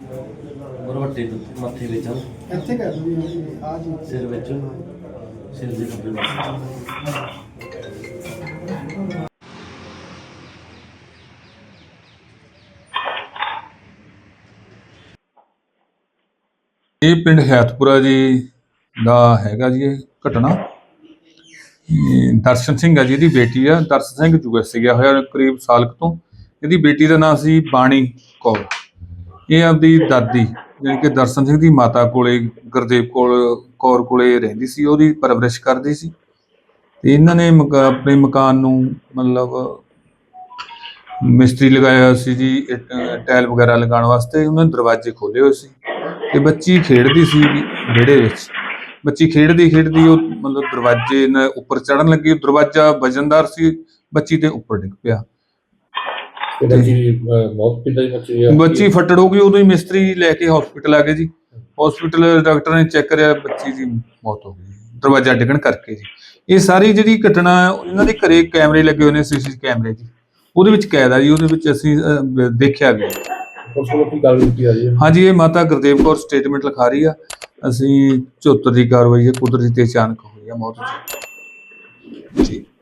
ਬਰਵੱਟੇ ਦੇ ਉੱਤੇ, ਮੱਥੇ ਵਿੱਚ ਇੱਥੇ ਕਰ ਦੋ ਜੀ ਆ ਜੀ। ਸਿਰ ਵਿੱਚ। ਸਿਰ ਦੇ ਖੱਬੇ ਪਾਸੇ। ਇਹ ਪਿੰਡ ਹੈਤਪੁਰਾ ਜੀ ਦਾ ਹੈਗਾ ਜੀ ਇਹ ਘਟਨਾ। ਇਹ ਦਰਸ਼ਨ ਸਿੰਘ ਆ ਜੀ ਇਹਦੀ ਬੇਟੀ ਆ। ਦਰਸ਼ਨ ਸਿੰਘ ਯੂਐਸ ਗਿਆ ਹੋਇਆ ਕਰੀਬ ਸਾਲ ਕੁ ਤੋਂ। ਇਹਦੀ ਬੇਟੀ ਦਾ ਨਾਮ ਸੀ ਬਾਣੀ ਕੌਰ। ਇਹ ਆਪਦੀ ਦਾਦੀ, ਜਾਣੀ ਕਿ ਦਰਸ਼ਨ ਸਿੰਘ ਦੀ ਮਾਤਾ ਕੋਲੇ, ਗੁਰਦੇਵ ਕੋਲ, ਕੌਰ ਕੋਲੇ ਰਹਿੰਦੀ ਸੀ, ਉਹਦੀ ਪਰਵਰਿਸ਼ ਕਰਦੀ ਸੀ। ਤੇ ਇਹਨਾਂ ਨੇ ਮਕ, ਆਪਣੇ ਮਕਾਨ ਨੂੰ ਮਤਲਬ ਮਿਸਤਰੀ ਲਗਾਇਆ ਹੋਇਆ ਸੀ ਜੀ ਇੱਟ- ਟਾਇਲ ਵਗੈਰਾ ਲਗਾਉਣ ਵਾਸਤੇ, ਉਹਨਾਂ ਨੇ ਦਰਵਾਜ਼ੇ ਖੋਲੇ ਹੋਏ ਸੀ। ਤੇ ਬੱਚੀ ਖੇਡਦੀ ਸੀ ਵਿਹੜੇ ਵਿੱਚ। ਬੱਚੀ ਖੇਡਦੀ ਖੇਡਦੀ ਉਹ ਮਤਲਬ ਦਰਵਾਜ਼ੇ ਨਾਲ ਉੱਪਰ ਚੜਨ ਲੱਗੀ ਦਰਵਾਜ਼ਾ ਵਜਨਦਾਰ ਸੀ, ਬੱਚੀ ਤੇ ਉੱਪਰ ਡਿੱਗ ਪਿਆ। ਤੇ ਬੱਚੀ ਦੀ ਅਹ, ਮੌਤ ਕਿੱਦਾਂ ਦੀ ਬੱਚੀ ਆ? ਬੱਚੀ ਫੱਟੜ ਹੋ ਗਈ ਉਦੋਂ ਹੀ ਮਿਸਤਰੀ ਲੈ ਕੇ ਹਸਪੀਟਲ ਆ ਗਏ ਜੀ। ਹਸਪੀਟਲ ਡਾਕਟਰ ਨੇ ਚੈੱਕ ਕਰਿਆ ਬੱਚੀ ਦੀ ਮੌਤ ਹੋ ਗਈ। ਦਰਵਾਜ਼ਾ ਡਿੱਗਣ ਕਰਕੇ ਜੀ। ਇਹ ਸਾਰੀ ਜਿਹੜੀ ਘਟਨਾ ਇਹਨਾਂ ਦੇ ਘਰੇ ਕੈਮਰੇ ਲੱਗੇ ਹੋਏ ਨੇ ਸੀਸੀ ਕੈਮਰੇ ਜੀ। ਉਹਦੇ ਵਿੱਚ ਕੈਦ ਆ ਜੀ ਉਹਦੇ ਵਿੱਚ ਅਸੀਂ ਅਹ, ਦੇਖਿਆ ਗਿਆ ਉਸ ਕੋਲ ਕੀ ਗੱਲ ਕੀਤੀ ਜਾ ਰਹੀ ਹੈ? ਹਾਂਜੀ ਇਹ ਮਾਤਾ ਗੁਰਦੇਵ ਕੌਰ ਸਟੇਟਮੈਂਟ ਲਿਖਾ ਰਹੀ ਆ। ਅਸੀਂ 74 ਦੀ ਕਾਰਵਾਈ ਹੈ ਕੁਦਰਤੀ ਤੇ ਅਚਾਨਕ ਹੋਈ ਆ ਮੌਤ ਜੀ। ਜੀ।